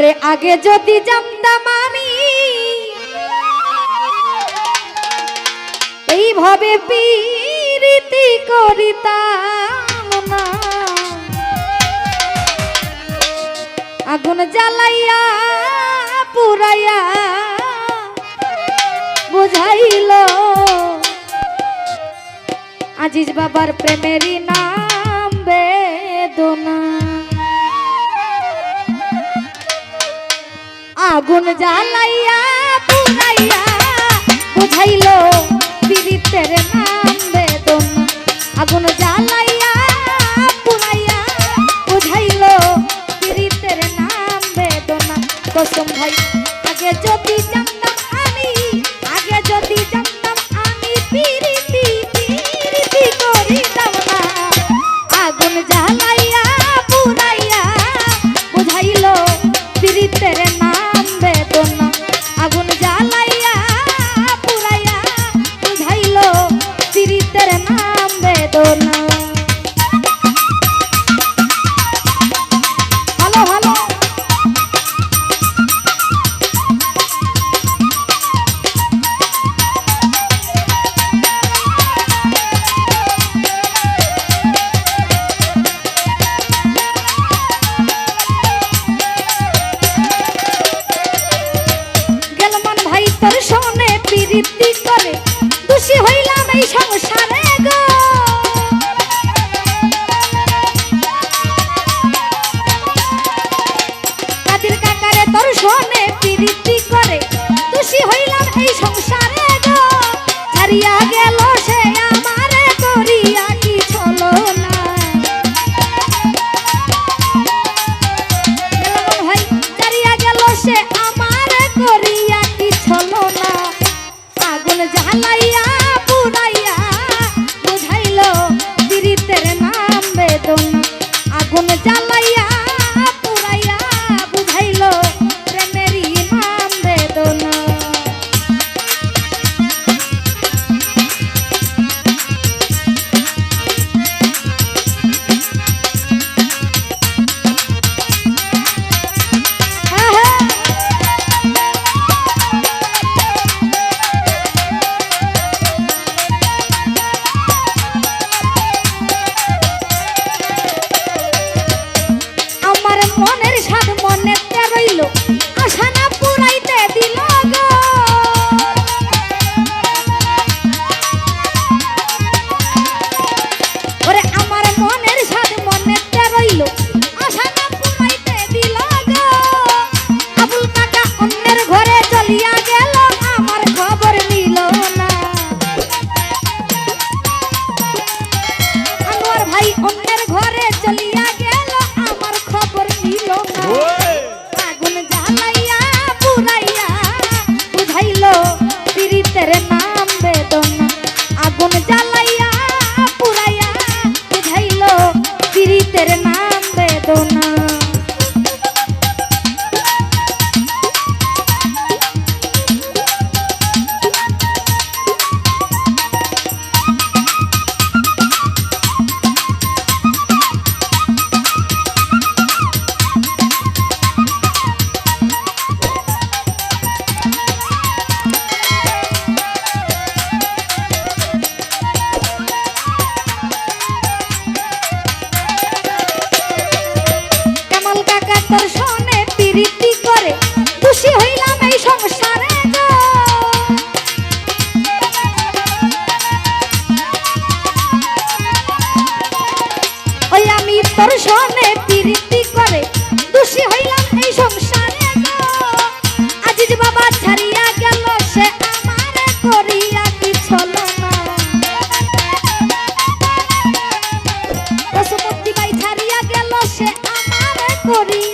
রে আগে যদি জানতাম আমি, এইভাবে পীরিতি করিতাম না। আগুন জ্বালাইয়া, পুরাইয়া বুঝাইল, আজিজ বাবার প্রেমেরই নাম বেদনা। আগুন জ্বালাইয়া পুড়াইয়া বুঝাইলো বিদিতের নাম বেদন আগুন জ্বালাইয়া পুড়াইয়া বুঝাইলো বিদিতের নাম বেদন কসম ভাই, আগে যদি জান करिया খুশি হইলাম এই সংসারে ওই আমি তোর সনে প্রীতি করে খুশি হইলাম এই সংসারে আজিজ বাবা ছাড়িয়া গেল, সে আমারে করিয়া কি ছল ছাড়িয়া গেল, সে আমারে করিয়া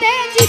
ter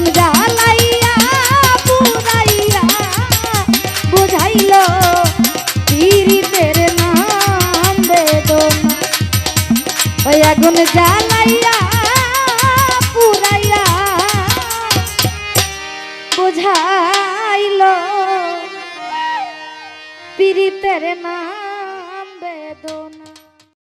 আগুন জ্বালাইয়া পুরাইয়া জ্বালাইয়া বুঝাইল নাম বেদনা।